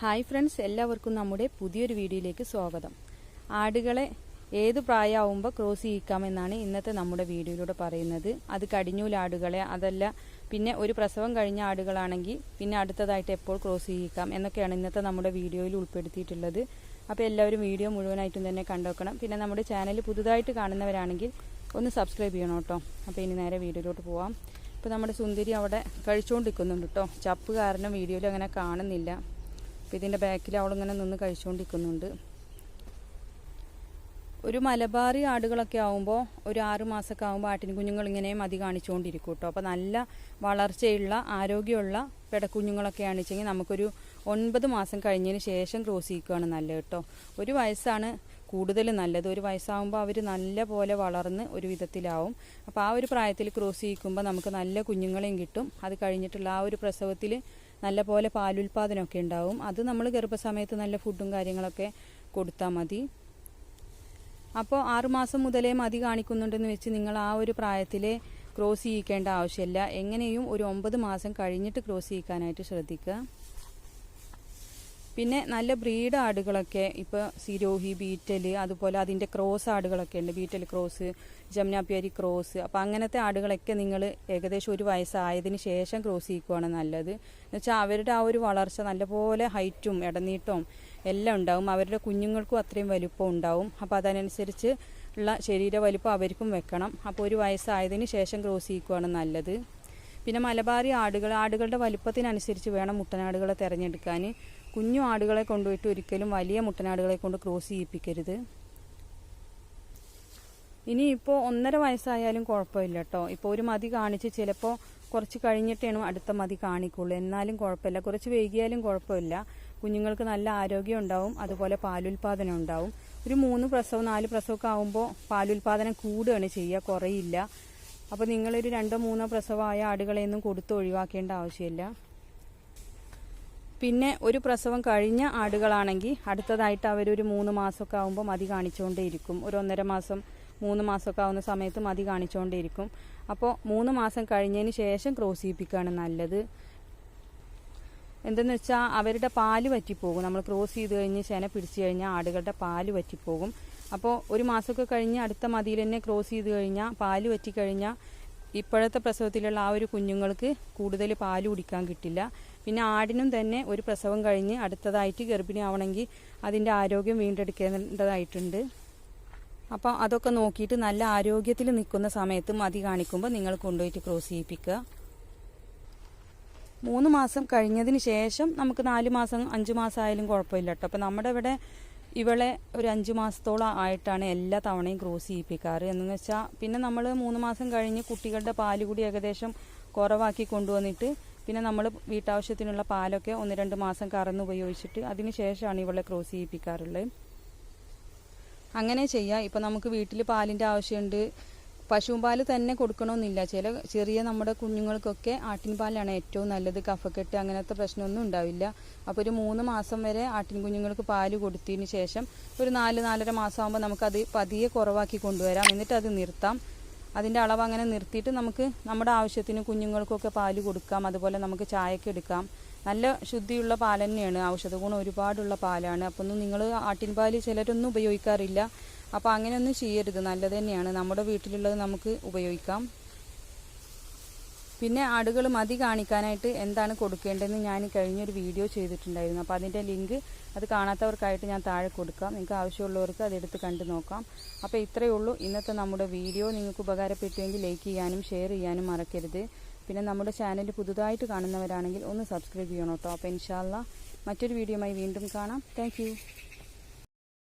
Hi friends എല്ലാവർക്കും നമ്മുടെ പുതിയൊരു വീഡിയോയിലേക്ക് സ്വാഗതം. ആടുകളെ ഏത് പ്രായമാവുമ്പോൾ ക്രോസ് ചെയ്യിക്കാമെന്നാണ് ഇന്നത്തെ നമ്മുടെ വീഡിയോയിലൂടെ പറയുന്നത്. അത് കടിഞ്ഞൂലാടുകളെ അതല്ല പിന്നെ ഒരു പ്രസവം കഴിഞ്ഞ ആടുകളാണെങ്കിൽ പിന്നെ അടുത്തതായിട്ട് എപ്പോൾ ക്രോസ് ചെയ്യിക്കാം എന്നൊക്കെയാണ് ഇന്നത്തെ നമ്മുടെ വീഡിയോയിൽ ഉൾപ്പെടുത്തിയിട്ടുള്ളത്. അപ്പോൾ എല്ലാവരും വീഡിയോ മുഴുവനായിട്ടും തന്നെ കണ്ടുവെക്കണം പിന്നെ നമ്മുടെ ചാനൽ പുതുതായിട്ട് കാണുന്നവരാണെങ്കിൽ ഒന്ന് സബ്സ്ക്രൈബ് ചെയ്യണം കേട്ടോ. അപ്പോൾ ഇനി നേരെ വീഡിയോയിലോട്ട് പോവാം. ഇപ്പോൾ നമ്മുടെ സുന്ദരി അവിടെ കഴിച്ചുകൊണ്ടിരിക്കുന്നുണ്ട് കേട്ടോ. ചപ്പ് കാരണം വീഡിയോയിൽ അങ്ങനെ കാണുന്നില്ല. അപ്പോൾ ഇതിന്റെ ബാക്കിൽ അവളിങ്ങനെ നിന്ന് കഴിച്ചുകൊണ്ടിരിക്കുന്നുണ്ട് ഒരു മലബാറി ആടുകളൊക്കെ ആകുമ്പോൾ ഒരു ആറ് മാസമൊക്കെ ആകുമ്പോൾ ആട്ടിൻ കുഞ്ഞുങ്ങൾ ഇങ്ങനെ മതി കാണിച്ചുകൊണ്ടിരിക്കും കേട്ടോ അപ്പോൾ നല്ല വളർച്ചയുള്ള ആരോഗ്യമുള്ള പെടക്കുഞ്ഞുങ്ങളൊക്കെയാണ് വെച്ചെങ്കിൽ നമുക്കൊരു ഒൻപത് മാസം കഴിഞ്ഞതിന് ശേഷം ക്രോസ് ചെയ്യിക്കുകയാണ് നല്ലത് കേട്ടോ ഒരു വയസ്സാണ് കൂടുതൽ നല്ലത്. ഒരു വയസ്സാകുമ്പോൾ അവർ നല്ല പോലെ വളർന്ന് ഒരു വിധത്തിലാവും. അപ്പോൾ ആ ഒരു പ്രായത്തിൽ ക്രോസ് ചെയ്യിക്കുമ്പോൾ നമുക്ക് നല്ല കുഞ്ഞുങ്ങളെയും കിട്ടും. അത് കഴിഞ്ഞിട്ടുള്ള ആ ഒരു പ്രസവത്തിൽ നല്ല പോലെ പാലുൽപാദനമൊക്കെ ഉണ്ടാവും. അത് നമ്മൾ ഗർഭസമയത്ത് നല്ല ഫുഡും കാര്യങ്ങളൊക്കെ കൊടുത്താൽ മതി. അപ്പോൾ ആറുമാസം മുതലേ മതി കാണിക്കുന്നുണ്ടെന്ന് വെച്ച് നിങ്ങൾ ആ ഒരു പ്രായത്തിൽ ക്രോസ് ചെയ്യിക്കേണ്ട ആവശ്യമില്ല. എങ്ങനെയും ഒരു ഒമ്പത് മാസം കഴിഞ്ഞിട്ട് ക്രോസ് ചെയ്യിക്കാനായിട്ട് ശ്രദ്ധിക്കുക. പിന്നെ നല്ല ബ്രീഡ് ആടുകളൊക്കെ ഇപ്പോൾ സിരോഹി ബീറ്റൽ അതുപോലെ അതിന്റെ ക്രോസ് ആടുകളൊക്കെ ഉണ്ട്. Beetal cross Jamunapari cross. അപ്പോൾ അങ്ങനത്തെ ആടുകളൊക്കെ നിങ്ങൾ ഏകദേശം ഒരു വയസ്സായതിന് ശേഷം ക്രോസ് ചെയ്യിക്കുവാണ് നല്ലത്. എന്നുവെച്ചാൽ അവരുടെ ആ ഒരു വളർച്ച നല്ലപോലെ ഹൈറ്റും ഇടനീട്ടവും എല്ലാം ഉണ്ടാവും. അവരുടെ കുഞ്ഞുങ്ങൾക്കും അത്രയും വലുപ്പം ഉണ്ടാവും. അപ്പോൾ അതനുസരിച്ച് ഉള്ള ശരീര വലുപ്പം അവർക്കും വെക്കണം. അപ്പോൾ ഒരു വയസ്സായതിന് ശേഷം ക്രോസ് ചെയ്യിക്കുവാണ് നല്ലത്. പിന്നെ മലബാറി ആടുകൾ ആടുകളുടെ വലുപ്പത്തിനനുസരിച്ച് വേണം മുട്ടനാടുകളെ തിരഞ്ഞെടുക്കാൻ കുഞ്ഞു ആടുകളെ കൊണ്ടുപോയിട്ട് ഒരിക്കലും വലിയ മുട്ടനാടുകളെ കൊണ്ട് ക്രോസ് ചെയ്യിപ്പിക്കരുത്. ഇനി ഒന്നര വയസ്സായാലും കുഴപ്പമില്ല കേട്ടോ ഇപ്പോൾ ഒരു മതി കാണിച്ച് ചിലപ്പോൾ കുറച്ച് കഴിഞ്ഞിട്ടാണ് അടുത്ത മതി കാണിക്കുള്ളൂ. എന്നാലും കുഴപ്പമില്ല. കുറച്ച് വൈകിയാലും കുഴപ്പമില്ല. കുഞ്ഞുങ്ങൾക്ക് നല്ല ആരോഗ്യം ഉണ്ടാവും. അതുപോലെ പാലുൽപാദനം ഉണ്ടാവും. ഒരു മൂന്ന് പ്രസവം നാല് പ്രസവമൊക്കെ ആകുമ്പോൾ പാലുൽപാദനം കൂടുകയാണ് ചെയ്യുക. കുറയില്ല. അപ്പോൾ നിങ്ങളൊരു രണ്ടോ മൂന്നോ പ്രസവമായ ആടുകളെയൊന്നും കൊടുത്ത് ഒഴിവാക്കേണ്ട ആവശ്യമില്ല. പിന്നെ ഒരു പ്രസവം കഴിഞ്ഞ ആടുകളാണെങ്കിൽ അടുത്തതായിട്ട് അവരൊരു മൂന്ന് മാസമൊക്കെ ആകുമ്പോൾ മതി കാണിച്ചുകൊണ്ടേയിരിക്കും. ഒരു ഒന്നര മാസം മൂന്ന് മാസമൊക്കെ ആവുന്ന സമയത്ത് മതി കാണിച്ചുകൊണ്ടേയിരിക്കും. അപ്പോൾ മൂന്ന് മാസം കഴിഞ്ഞതിന് ശേഷം ക്രോസ് ചെയ്യിപ്പിക്കുകയാണ് നല്ലത്. എന്തെന്ന് വെച്ചാൽ അവരുടെ പാൽ വറ്റിപ്പോകും. നമ്മൾ ക്രോസ് ചെയ്ത് കഴിഞ്ഞ് ശന പിടിച്ചു കഴിഞ്ഞാൽ ആടുകളുടെ പാൽ വറ്റിപ്പോകും. അപ്പോൾ ഒരു മാസമൊക്കെ കഴിഞ്ഞ് അടുത്ത മതിയിൽ തന്നെ ക്രോസ് ചെയ്ത് കഴിഞ്ഞാൽ പാൽ വറ്റിക്കഴിഞ്ഞാൽ ഇപ്പോഴത്തെ പ്രസവത്തിലുള്ള ആ ഒരു കുഞ്ഞുങ്ങൾക്ക് കൂടുതൽ പാൽ കുടിക്കാൻ കിട്ടില്ല. പിന്നെ ആടിനും തന്നെ ഒരു പ്രസവം കഴിഞ്ഞ് അടുത്തതായിട്ട് ഗർഭിണി ആവണമെങ്കിൽ അതിന്റെ ആരോഗ്യം വീണ്ടെടുക്കേണ്ടതായിട്ടുണ്ട്. അപ്പോൾ അതൊക്കെ നോക്കിയിട്ട് നല്ല ആരോഗ്യത്തിൽ നിൽക്കുന്ന സമയത്ത് മതി കാണിക്കുമ്പോൾ നിങ്ങൾ കൊണ്ടുപോയിട്ട് ക്രോസ് ചെയ്യിപ്പിക്കുക. മൂന്ന് മാസം കഴിഞ്ഞതിന് ശേഷം നമുക്ക് നാല് മാസം അഞ്ച് മാസം ആയാലും കുഴപ്പമില്ല കേട്ടോ. അപ്പോൾ നമ്മുടെ ഇവിടെ ഇവളെ ഒരു അഞ്ച് മാസത്തോളം ആയിട്ടാണ് എല്ലാ തവണയും ക്രോസ് ചെയ്യിപ്പിക്കാറ്. എന്ന് വെച്ചാൽ പിന്നെ നമ്മൾ മൂന്ന് മാസം കഴിഞ്ഞ് കുട്ടികളുടെ പാൽ കൂടി ഏകദേശം കുറവാക്കി കൊണ്ടുവന്നിട്ട് പിന്നെ നമ്മൾ വീട്ടാവശ്യത്തിനുള്ള പാലൊക്കെ ഒന്ന് രണ്ട് മാസം കറന്ന് ഉപയോഗിച്ചിട്ട് അതിന് ശേഷമാണ് ഇവളെ ക്രോസ് ചെയ്യിപ്പിക്കാറുള്ളത് അങ്ങനെ ചെയ്യാം. ഇപ്പം നമുക്ക് വീട്ടിൽ പാലിന്റെ ആവശ്യമുണ്ട്. പശുവും പാൽ തന്നെ കൊടുക്കണമെന്നില്ല. ചില ചെറിയ നമ്മുടെ കുഞ്ഞുങ്ങൾക്കൊക്കെ ആട്ടിൻപാലാണ് ഏറ്റവും നല്ലത്. കഫക്കെട്ട് അങ്ങനത്തെ പ്രശ്നമൊന്നും ഉണ്ടാവില്ല. അപ്പോൾ ഒരു മൂന്ന് മാസം വരെ ആട്ടിൻ കുഞ്ഞുങ്ങൾക്ക് പാൽ കൊടുത്തതിന് ശേഷം ഒരു നാല് നാലര മാസം ആകുമ്പോൾ നമുക്കത് പതിയെ കുറവാക്കി കൊണ്ടുവരാം. എന്നിട്ട് അത് നിർത്താം. അതിന്റെ അളവ് അങ്ങനെ നിർത്തിയിട്ട് നമുക്ക് നമ്മുടെ ആവശ്യത്തിന് കുഞ്ഞുങ്ങൾക്കൊക്കെ പാൽ കൊടുക്കാം അതുപോലെ നമുക്ക് ചായക്ക് എടുക്കാം. നല്ല ശുദ്ധിയുള്ള പാൽ തന്നെയാണ്. ഔഷധ ഗുണം ഒരുപാടുള്ള പാലാണ്. അപ്പോൾ ഒന്നും നിങ്ങൾ ആട്ടിൻ പാൽ ചിലരൊന്നും ഉപയോഗിക്കാറില്ല. അപ്പോൾ അങ്ങനെയൊന്നും ചെയ്യരുത്. നല്ലത് തന്നെയാണ്. നമ്മുടെ വീട്ടിലുള്ളത് നമുക്ക് ഉപയോഗിക്കാം. പിന്നെ ആടുകൾ മതി കാണിക്കാനായിട്ട് എന്താണ് കൊടുക്കേണ്ടതെന്ന് ഞാൻ കഴിഞ്ഞൊരു വീഡിയോ ചെയ്തിട്ടുണ്ടായിരുന്നു. അപ്പോൾ അതിന്റെ ലിങ്ക് അത് കാണാത്തവർക്കായിട്ട് ഞാൻ താഴെ കൊടുക്കാം. നിങ്ങൾക്ക് ആവശ്യമുള്ളവർക്ക് അതെടുത്ത് കണ്ടു നോക്കാം. അപ്പോൾ ഇത്രയേ ഉള്ളൂ. ഇന്നത്തെ നമ്മുടെ വീഡിയോ. നിങ്ങൾക്ക് ഉപകാരപ്പെട്ടുവെങ്കിൽ ലൈക്ക് ചെയ്യാനും ഷെയർ ചെയ്യാനും മറക്കരുത്. പിന്നെ നമ്മുടെ ചാനൽ പുതുതായിട്ട് കാണുന്നവരാണെങ്കിൽ ഒന്ന് സബ്സ്ക്രൈബ് ചെയ്യണം കേട്ടോ. അപ്പോൾ ഇൻഷാല്ല മറ്റൊരു വീഡിയോയുമായി വീണ്ടും കാണാം. താങ്ക്